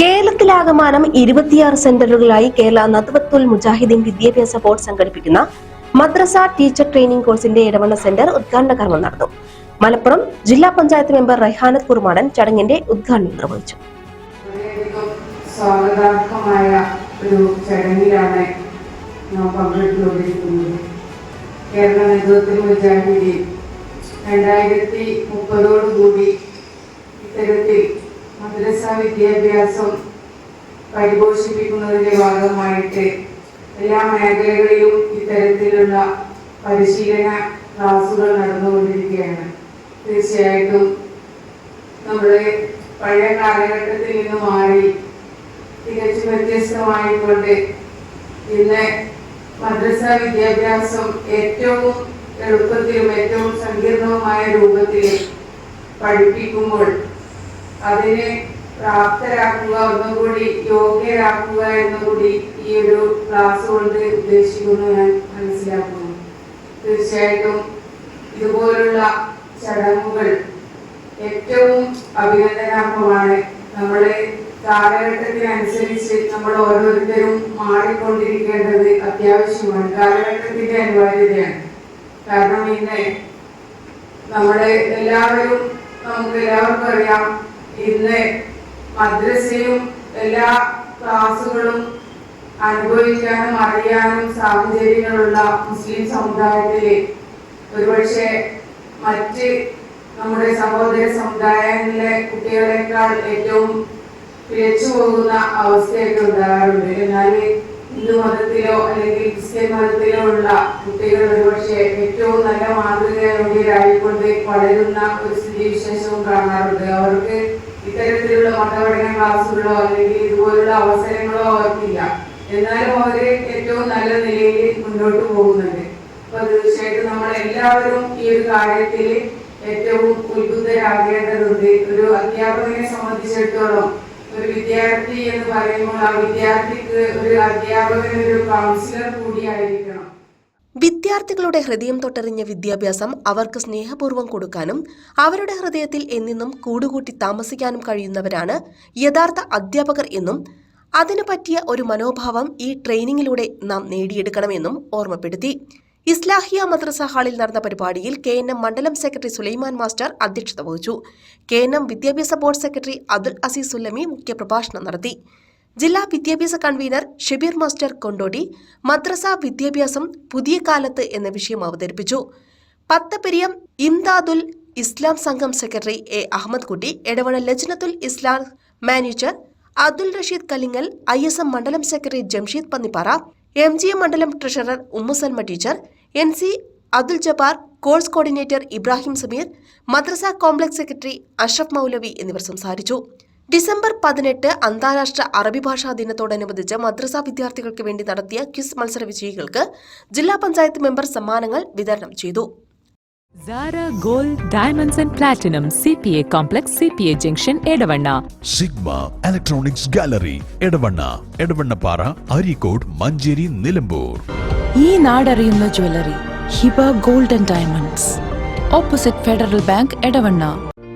കേരളത്തിലാകമാനം ഇരുപത്തിയാറ് സെന്ററുകളായി കേരള നദ്വത്തുൽ മുജാഹിദീൻ വിദ്യാഭ്യാസ ബോർഡ് സംഘടിപ്പിക്കുന്ന മദ്രസ ടീച്ചർ ട്രെയിനിംഗ് കോഴ്സിന്റെ ഇടവണ്ണ സെന്റർ ഉദ്ഘാടന കർമ്മം നടന്നു. മലപ്പുറം ജില്ലാ പഞ്ചായത്ത് മെമ്പർ റൈഹാനത്ത് കുർമാടൻ ചടങ്ങിന്റെ ഉദ്ഘാടനം നിർവഹിച്ചു. സ്വാഗതാർഹമായ ഒരു ചടങ്ങിലാണ് നാം കേരള രണ്ടായിരത്തി മുപ്പതോടുകൂടി ഇത്തരത്തിൽ മദ്രസ വിദ്യാഭ്യാസം പരിപോഷിപ്പിക്കുന്നതിന്റെ ഭാഗമായിട്ട് എല്ലാ മേഖലകളിലും ഇത്തരത്തിലുള്ള പരിശീലന ക്ലാസുകൾ നടന്നുകൊണ്ടിരിക്കുകയാണ്. തീർച്ചയായിട്ടും നമ്മുടെ പഴയ കാലഘട്ടത്തിൽ നിന്ന് മാറി തികച്ചും വ്യത്യസ്തമായിക്കൊണ്ട് ഇന്ന് മദ്രസ വിദ്യാഭ്യാസം ഏറ്റവും എളുപ്പത്തിലും ഏറ്റവും സങ്കീർണവുമായ രൂപത്തിൽ പഠിപ്പിക്കുമ്പോൾ അതിനെ പ്രാപ്തരാക്കുക ഒന്നുകൂടി യോഗ്യരാക്കുക എന്നുകൂടി ഈ ഒരു ക്ലാസ് കൊണ്ട് ഉദ്ദേശിക്കുന്നു ഞാൻ മനസ്സിലാക്കുന്നു. തീർച്ചയായിട്ടും ഇതുപോലുള്ള ചടങ്ങുകൾ ഏറ്റവും അഭിനന്ദനാർഹമാണ്. നമ്മുടെ കാലഘട്ടത്തിനനുസരിച്ച് നമ്മൾ ഓരോരുത്തരും മാറിക്കൊണ്ടിരിക്കേണ്ടത് അത്യാവശ്യമാണ്. കാലഘട്ടത്തിന്റെ അനിവാര്യതയാണ്. കാരണം ഇന്ന് നമ്മുടെ എല്ലാവരും നമുക്ക് എല്ലാവർക്കും അറിയാം ഇന്ന് മദ്രസയും എല്ലാ ക്ലാസുകളും അനുഭവിക്കാനും അറിയാനും സാഹചര്യങ്ങളുള്ള മുസ്ലിം സമുദായത്തിലെ ഒരുപക്ഷെ മറ്റ് നമ്മുടെ സഹോദര സമുദായങ്ങളിലെ കുട്ടികളെക്കാൾ ഏറ്റവും പിഴച്ചു പോകുന്ന അവസ്ഥയൊക്കെ ഉണ്ടാകാറുണ്ട്. എന്നാൽ ഹിന്ദു മതത്തിലോ അല്ലെങ്കിൽ ക്രിസ്ത്യൻ മതത്തിലോ ഉള്ള കുട്ടികൾ ഒരുപക്ഷെ ഏറ്റവും നല്ല മാതൃകയോഗ്യരായിക്കൊണ്ട് വളരുന്ന ഒരു സ്ഥിതിവിശേഷവും കാണാറുണ്ട്. അവർക്ക് ഇത്തരത്തിലുള്ള മതപഠന ക്ലാസ്സുകളോ അല്ലെങ്കിൽ ഇതുപോലുള്ള അവസരങ്ങളോ അവർക്കില്ല. എന്നാലും അവർ ഏറ്റവും നല്ല നിലയിൽ മുന്നോട്ട് പോകുന്നുണ്ട്. അപ്പൊ തീർച്ചയായിട്ടും നമ്മൾ എല്ലാവരും ഈ ഒരു കാര്യത്തിൽ ഏറ്റവും ഉത്ബുദ്ധരാകേണ്ടതുണ്ട്. ഒരു അധ്യാപകനെ സംബന്ധിച്ചിടത്തോളം ഒരു വിദ്യാർത്ഥി എന്ന് പറയുമ്പോൾ ആ വിദ്യാർത്ഥിക്ക് ഒരു അധ്യാപകൻ ഒരു കൗൺസിലർ കൂടിയായിരിക്കണം. വിദ്യാർത്ഥികളുടെ ഹൃദയം തൊട്ടറിഞ്ഞ വിദ്യാഭ്യാസം അവർക്ക് സ്നേഹപൂർവം കൊടുക്കാനും അവരുടെ ഹൃദയത്തിൽ എന്നെന്നും കൂടുകൂട്ടി താമസിക്കാനും കഴിയുന്നവരാണ് യഥാർത്ഥ അധ്യാപകർ എന്നും അതിനു പറ്റിയ ഒരു മനോഭാവം ഈ ട്രെയിനിങ്ങിലൂടെ നാം നേടിയെടുക്കണമെന്നും ഓർമ്മപ്പെടുത്തി. ഇസ്ലാഹിയ മദ്രസ ഹാളിൽ നടന്ന പരിപാടിയിൽ കെ എൻ എം മണ്ഡലം സെക്രട്ടറി സുലൈമാൻ മാസ്റ്റർ അധ്യക്ഷത വഹിച്ചു. കെ എൻ എം വിദ്യാഭ്യാസ ബോർഡ് സെക്രട്ടറി അബ്ദുൽ അസീസ് സുല്ലമി മുഖ്യപ്രഭാഷണം നടത്തി. ജില്ലാ വിദ്യാഭ്യാസ കൺവീനർ ഷബീർ മാസ്റ്റർ കൊണ്ടോടി മദ്രസ വിദ്യാഭ്യാസം പുതിയ കാലത്ത് എന്ന വിഷയം അവതരിപ്പിച്ചു. പത്തപെരിയം ഇംദാദുൽ ഇസ്ലാം സംഘം secretary A Ahammed Kutty Edavanna Lajnathul Islam manager Abdul Rasheed Kalingal I S M മണ്ഡലം secretary Jamsheed Pannippara M G M മണ്ഡലം treasurer Ummusalma teacher N C Abdul Jabbar course coordinator Ibrahim Sameer മദ്രസ complex secretary Ashraf മൗലവി എന്നിവർ സംസാരിച്ചു. December പതിനെട്ട് അന്താരാഷ്ട്ര അറബി ഭാഷാ ദിനത്തോടനുബന്ധിച്ച് മദ്രസ വിദ്യാർത്ഥികൾക്ക് വേണ്ടി നടത്തിയ ക്വിസ് മത്സര വിജയികൾക്ക് ജില്ലാ പഞ്ചായത്ത് മെമ്പർ സമ്മാനങ്ങൾ വിതരണം ചെയ്തു. Sara gold diamonds and platinum C P A complex C P A junction Edavanna Sigma electronics gallery Edavanna Edavannappara Areekode Manjeri Nilambur ഈ നാടറിയുന്ന jewellery Hiba gold and diamonds opposite Federal Bank Edavanna